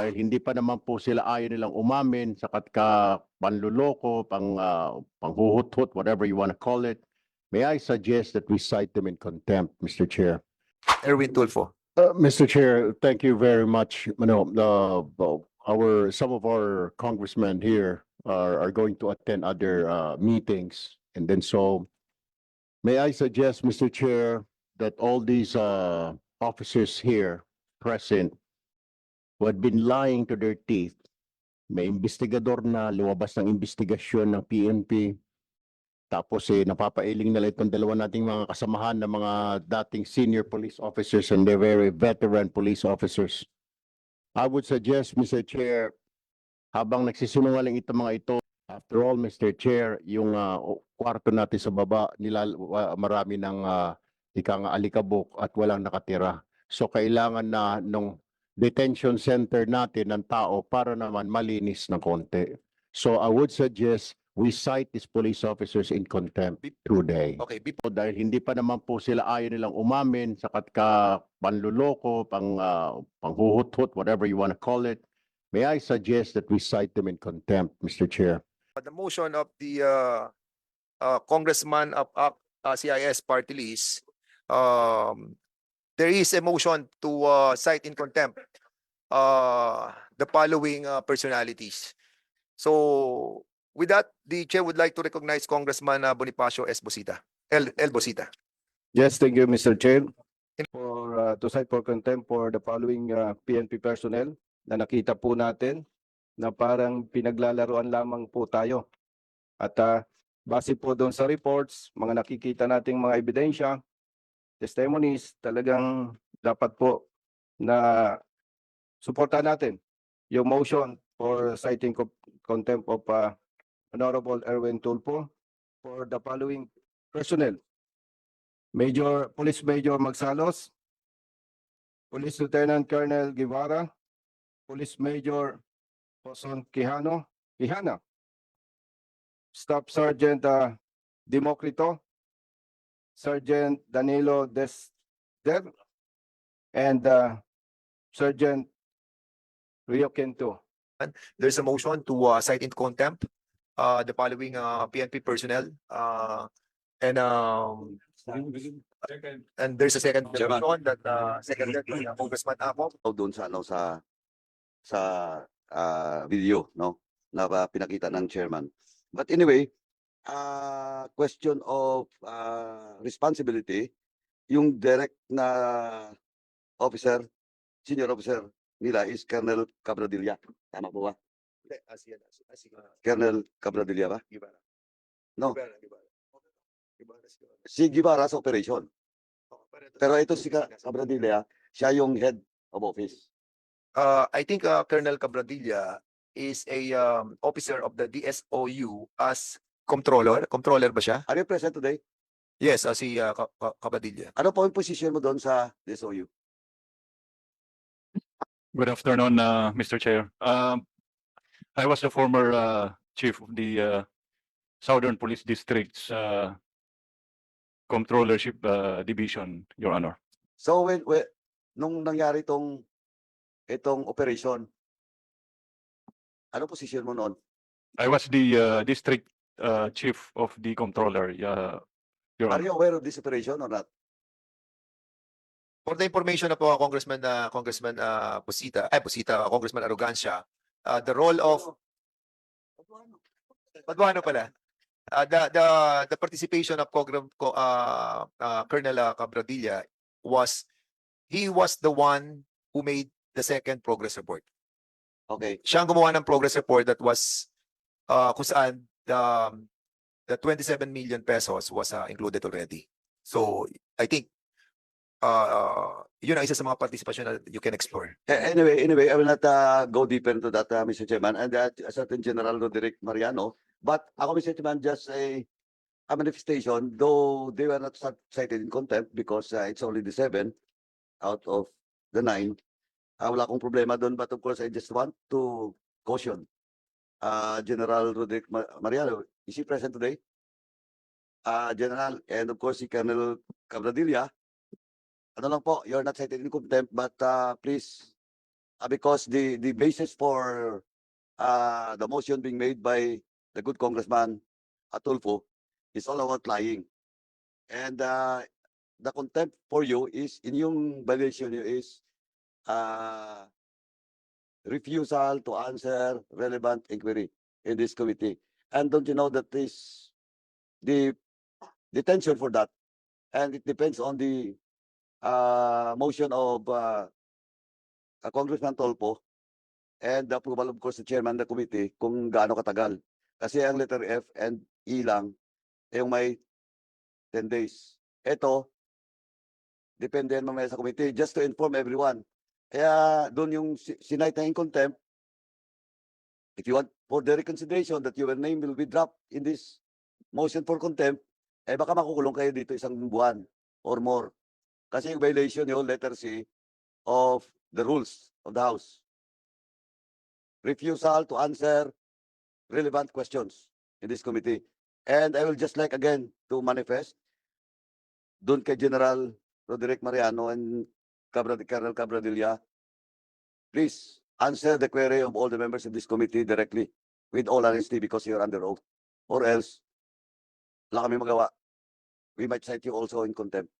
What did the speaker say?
dahil hindi pa naman po sila ayaw nilang umamin sa katka panluloko, pang, ah, panghuhut-hut, whatever you want to call it. May I suggest that we cite them in contempt, Mr. Chair? Erwin Tulfo. Uh, Mr. Chair, thank you very much. Ano, uh, well, our, some of our congressmen here are, are going to attend other, uh, meetings. And then so, may I suggest, Mr. Chair, that all these, uh, officers here present who had been lying to their teeth, may investigador na lumabas ng investigasyon ng PNP, tapos eh, napapailing nila itong dalawa nating mga kasamahan ng mga dating senior police officers and they're very veteran police officers. I would suggest, Mr. Chair, habang nagsisinungaling itong mga ito, after all, Mr. Chair, yung ah, o- kwarto natin sa baba, nila, wa- marami ng uh, ika nga alikabok at walang nakatira. So kailangan na nung detention center natin ng tao para naman malinis ng konti. So I would suggest we cite these police officers in contempt today. Okay, before dahil hindi pa naman po sila ayaw nilang umamin sa katka panluloko, pang, ah, panghuhut-hut, whatever you want to call it. May I suggest that we cite them in contempt, Mr. Chair? the motion of the uh, uh, Congressman of uh, uh, CIS party list, um, there is a motion to uh, cite in contempt uh, the following uh, personalities. So with that, the chair would like to recognize Congressman uh, Bonifacio S. Bosita, El, El Bosita. Yes, thank you, Mr. Chair. For, uh, to cite for contempt for the following uh, PNP personnel na nakita po natin na parang pinaglalaroan lamang po tayo. At uh, base po doon sa reports, mga nakikita nating mga ebidensya, testimonies, talagang dapat po na suportahan natin yung motion for citing co- contempt of uh, Honorable Erwin Tulfo for the following personnel. Major, Police Major Magsalos, Police Lieutenant Colonel Guevara, Police Major Joson Quijano, Quijana, Staff Sergeant uh, Democrito, Sergeant Danilo Desder, and uh, Sergeant Rio Quinto. There's a motion to uh, cite in contempt uh, the following uh, PNP personnel. Uh, and um, and there's a second Chairman. motion that uh, seconded by uh, Congressman Ako. o doon sa ano sa sa ah, video no na ah, pinakita ng chairman. But anyway, ah question of ah, responsibility yung direct na officer, senior officer nila is Colonel Cabradilla. Tama po ba? Colonel Cabradilla ba? No. Si Guevara sa operation. Pero ito si Ca- Cabradilla, siya yung head of office. Uh, I think uh, Colonel Cabradilla is a um, officer of the DSOU as controller. Controller ba siya? Are you present today? Yes, uh, si uh, Ca- Ca- Cabradilla. Ano po yung position mo doon sa DSOU? Good afternoon, uh, Mr. Chair. Um, I was the former, uh, chief of the, uh, Southern Police District's, uh, Controllership, uh, Division, Your Honor. So when, when nung nangyari itong itong operation, ano position mo noon? I was the, uh, district, uh, chief of the Controller, uh, Your Are Honor. you aware of this operation or not? For the information na po, uh, Congressman, uh, Congressman uh, Busita, ay Busita, uh, Congressman Arrogancia, uh, the role of, Paduano pala, uh, the, the, the participation of Cogram, Co- uh, uh, Colonel uh, Cabradilla was, he was the one who made the second progress report. Okay. Siya ang gumawa ng progress report that was, uh, kung saan the, the 27 million pesos was uh, included already. So, I think, uh, uh, yun ang isa sa mga participation na you can explore. A- Anyway, anyway, I will not uh, go deeper into that, uh, Mr. Chairman, and uh, a certain General Roderick Mariano. But ako, Mr. Chairman, just a, a manifestation, though they were not cit- cited in contempt because uh, it's only the seven out of the nine. Uh, wala akong problema doon, but of course, I just want to caution uh, General Roderick Ma- Mariano. Is he present today? Uh, General, and of course, si Colonel Cabradilla. Ano lang po, you're not cited in contempt, but uh, please uh, because the, the basis for uh, the motion being made by the good Congressman Atulfo is all about lying. And uh, the contempt for you is, in yung violation nyo is uh, refusal to answer relevant inquiry in this committee. And don't you know that this, the detention for that, and it depends on the uh, motion of uh, uh, Congressman Tolpo and the approval of course the chairman of the committee kung gaano katagal. Kasi ang letter F and E lang yung may 10 days. Ito, depende yan mamaya sa committee. Just to inform everyone. Kaya doon yung si- sinight na in contempt, if you want for the reconsideration that your name will be dropped in this motion for contempt, eh baka makukulong kayo dito isang buwan or more. Kasi yung violation yung letter C of the rules of the House. Refusal to answer relevant questions in this committee. And I will just like again to manifest doon kay General Roderick Mariano and Cabra, Colonel Cabradilla, please answer the query of all the members of this committee directly with all honesty because you're under oath. Or else, wala kami magawa. We might cite you also in contempt.